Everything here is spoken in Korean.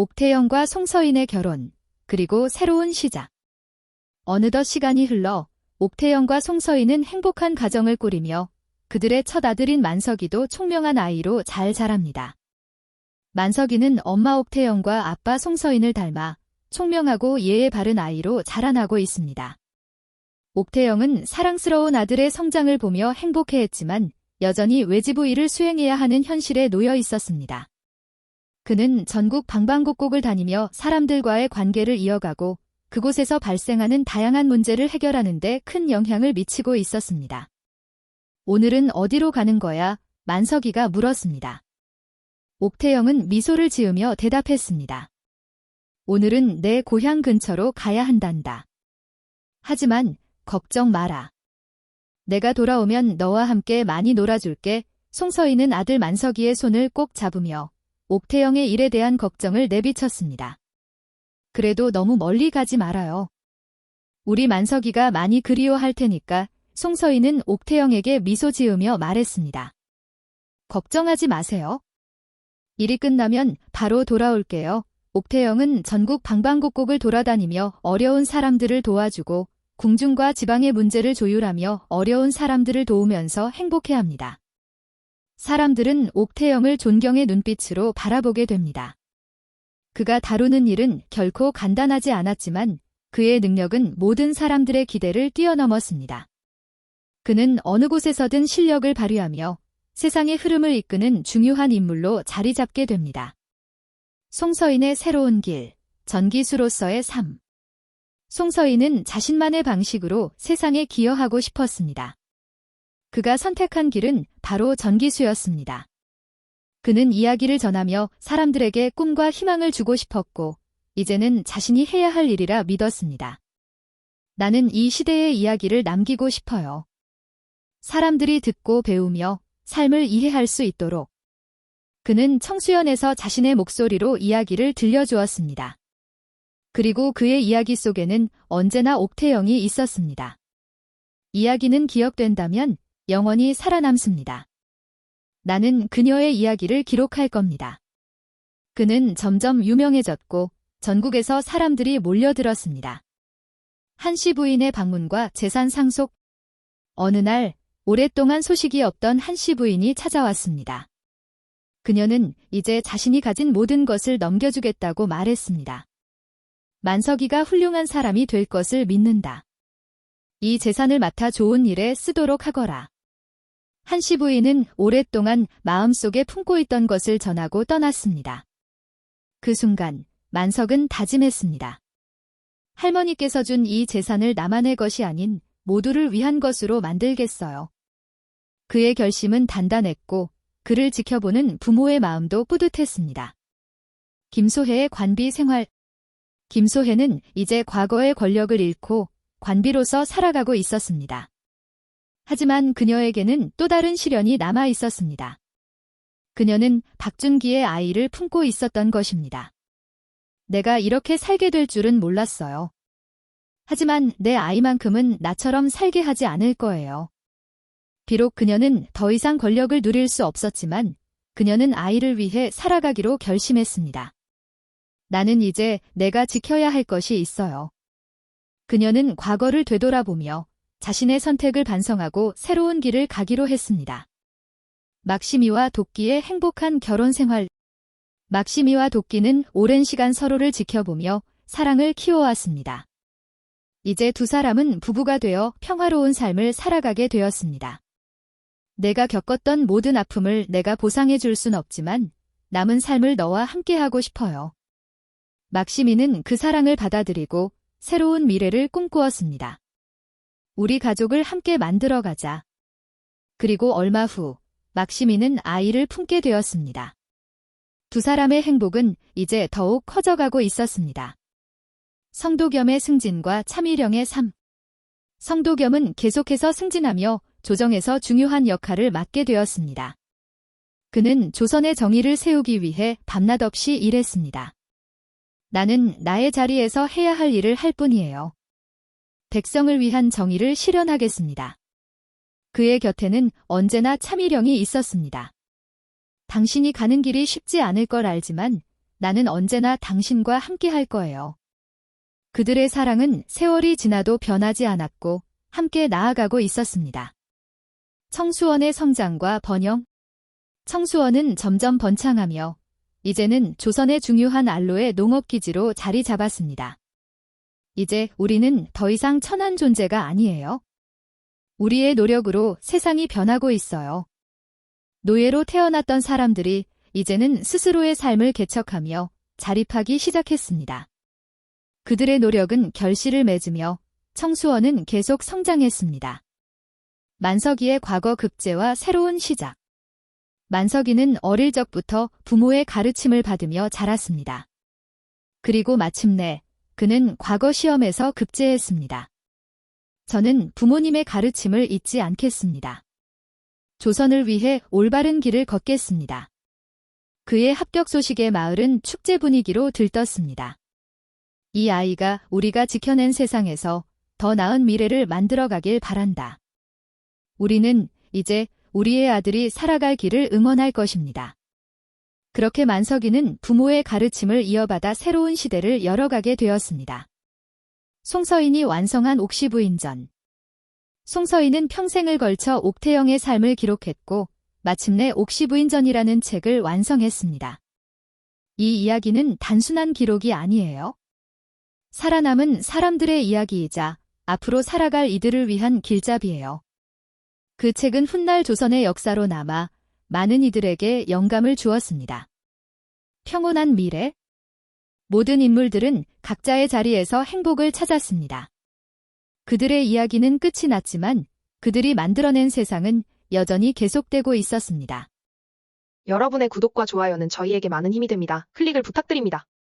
옥태영과 송서인의 결혼, 그리고 새로운 시작. 어느덧 시간이 흘러 옥태영과 송서인은 행복한 가정을 꾸리며 그들의 첫 아들인 만석이도 총명한 아이로 잘 자랍니다. 만석이는 엄마 옥태영과 아빠 송서인을 닮아 총명하고 예의 바른 아이로 자라나고 있습니다. 옥태영은 사랑스러운 아들의 성장을 보며 행복해했지만 여전히 외지부 일을 수행해야 하는 현실에 놓여 있었습니다. 그는 전국 방방곡곡을 다니며 사람들과의 관계를 이어가고 그곳에서 발생하는 다양한 문제를 해결하는 데 큰 영향을 미치고 있었습니다. 오늘은 어디로 가는 거야? 만석이가 물었습니다. 옥태영은 미소를 지으며 대답했습니다. 오늘은 내 고향 근처로 가야 한단다. 하지만 걱정 마라. 내가 돌아오면 너와 함께 많이 놀아줄게. 송서희는 아들 만석이의 손을 꼭 잡으며 옥태영의 일에 대한 걱정을 내비쳤습니다. 그래도 너무 멀리 가지 말아요. 우리 만석이가 많이 그리워할 테니까 송서희는 옥태영에게 미소 지으며 말했습니다. 걱정하지 마세요. 일이 끝나면 바로 돌아올게요. 옥태영은 전국 방방곡곡을 돌아다니며 어려운 사람들을 도와주고 궁중과 지방의 문제를 조율하며 어려운 사람들을 도우면서 행복해합니다. 사람들은 옥태영을 존경의 눈빛으로 바라보게 됩니다. 그가 다루는 일은 결코 간단하지 않았지만 그의 능력은 모든 사람들의 기대를 뛰어넘었습니다. 그는 어느 곳에서든 실력을 발휘하며 세상의 흐름을 이끄는 중요한 인물로 자리 잡게 됩니다. 송서인의 새로운 길, 전기수로서의 삶. 송서인은 자신만의 방식으로 세상에 기여하고 싶었습니다. 그가 선택한 길은 바로 전기수였습니다. 그는 이야기를 전하며 사람들에게 꿈과 희망을 주고 싶었고, 이제는 자신이 해야 할 일이라 믿었습니다. 나는 이 시대의 이야기를 남기고 싶어요. 사람들이 듣고 배우며 삶을 이해할 수 있도록. 그는 청수연에서 자신의 목소리로 이야기를 들려주었습니다. 그리고 그의 이야기 속에는 언제나 옥태영이 있었습니다. 이야기는 기억된다면 영원히 살아남습니다. 나는 그녀의 이야기를 기록할 겁니다. 그는 점점 유명해졌고 전국에서 사람들이 몰려들었습니다. 한씨 부인의 방문과 재산 상속. 어느 날 오랫동안 소식이 없던 한씨 부인이 찾아왔습니다. 그녀는 이제 자신이 가진 모든 것을 넘겨주겠다고 말했습니다. 만석이가 훌륭한 사람이 될 것을 믿는다. 이 재산을 맡아 좋은 일에 쓰도록 하거라. 한시 부인은 오랫동안 마음속에 품고 있던 것을 전하고 떠났습니다. 그 순간 만석은 다짐했습니다. 할머니께서 준 이 재산을 나만의 것이 아닌 모두를 위한 것으로 만들겠어요. 그의 결심은 단단했고 그를 지켜보는 부모의 마음도 뿌듯했습니다. 김소혜의 관비 생활 김소혜는 이제 과거의 권력을 잃고 관비로서 살아가고 있었습니다. 하지만 그녀에게는 또 다른 시련이 남아 있었습니다. 그녀는 박준기의 아이를 품고 있었던 것입니다. 내가 이렇게 살게 될 줄은 몰랐어요. 하지만 내 아이만큼은 나처럼 살게 하지 않을 거예요. 비록 그녀는 더 이상 권력을 누릴 수 없었지만 그녀는 아이를 위해 살아가기로 결심했습니다. 나는 이제 내가 지켜야 할 것이 있어요. 그녀는 과거를 되돌아보며 자신의 선택을 반성하고 새로운 길을 가기로 했습니다. 막시미와 도끼의 행복한 결혼 생활 막시미와 도끼는 오랜 시간 서로를 지켜보며 사랑을 키워왔습니다. 이제 두 사람은 부부가 되어 평화로운 삶을 살아가게 되었습니다. 내가 겪었던 모든 아픔을 내가 보상해 줄 순 없지만 남은 삶을 너와 함께하고 싶어요. 막시미는 그 사랑을 받아들이고 새로운 미래를 꿈꾸었습니다. 우리 가족을 함께 만들어가자. 그리고 얼마 후 막시미는 아이를 품게 되었습니다. 두 사람의 행복은 이제 더욱 커져가고 있었습니다. 성도겸의 승진과 참일령의 삶. 성도겸은 계속해서 승진하며 조정에서 중요한 역할을 맡게 되었습니다. 그는 조선의 정의를 세우기 위해 밤낮 없이 일했습니다. 나는 나의 자리에서 해야 할 일을 할 뿐이에요. 백성을 위한 정의를 실현하겠습니다. 그의 곁에는 언제나 참일령이 있었습니다. 당신이 가는 길이 쉽지 않을 걸 알지만 나는 언제나 당신과 함께 할 거예요. 그들의 사랑은 세월이 지나도 변하지 않았고 함께 나아가고 있었습니다. 청수원의 성장과 번영. 청수원은 점점 번창하며 이제는 조선의 중요한 알로의 농업기지로 자리 잡았습니다. 이제 우리는 더 이상 천한 존재가 아니에요. 우리의 노력으로 세상이 변하고 있어요. 노예로 태어났던 사람들이 이제는 스스로의 삶을 개척하며 자립하기 시작했습니다. 그들의 노력은 결실을 맺으며 청수원은 계속 성장했습니다. 만석이의 과거 급제와 새로운 시작. 만석이는 어릴 적부터 부모의 가르침을 받으며 자랐습니다. 그리고 마침내 그는 과거 시험에서 급제했습니다. 저는 부모님의 가르침을 잊지 않겠습니다. 조선을 위해 올바른 길을 걷겠습니다. 그의 합격 소식에 마을은 축제 분위기로 들떴습니다. 이 아이가 우리가 지켜낸 세상에서 더 나은 미래를 만들어가길 바란다. 우리는 이제 우리의 아들이 살아갈 길을 응원할 것입니다. 그렇게 만석이는 부모의 가르침을 이어받아 새로운 시대를 열어가게 되었습니다. 송서인이 완성한 옥시부인전. 송서인은 평생을 걸쳐 옥태영의 삶을 기록했고 마침내 옥시부인전이라는 책을 완성했습니다. 이 이야기는 단순한 기록이 아니에요. 살아남은 사람들의 이야기이자 앞으로 살아갈 이들을 위한 길잡이예요. 그 책은 훗날 조선의 역사로 남아 많은 이들에게 영감을 주었습니다. 평온한 미래? 모든 인물들은 각자의 자리에서 행복을 찾았습니다. 그들의 이야기는 끝이 났지만 그들이 만들어낸 세상은 여전히 계속되고 있었습니다. 여러분의 구독과 좋아요는 저희에게 많은 힘이 됩니다. 클릭을 부탁드립니다.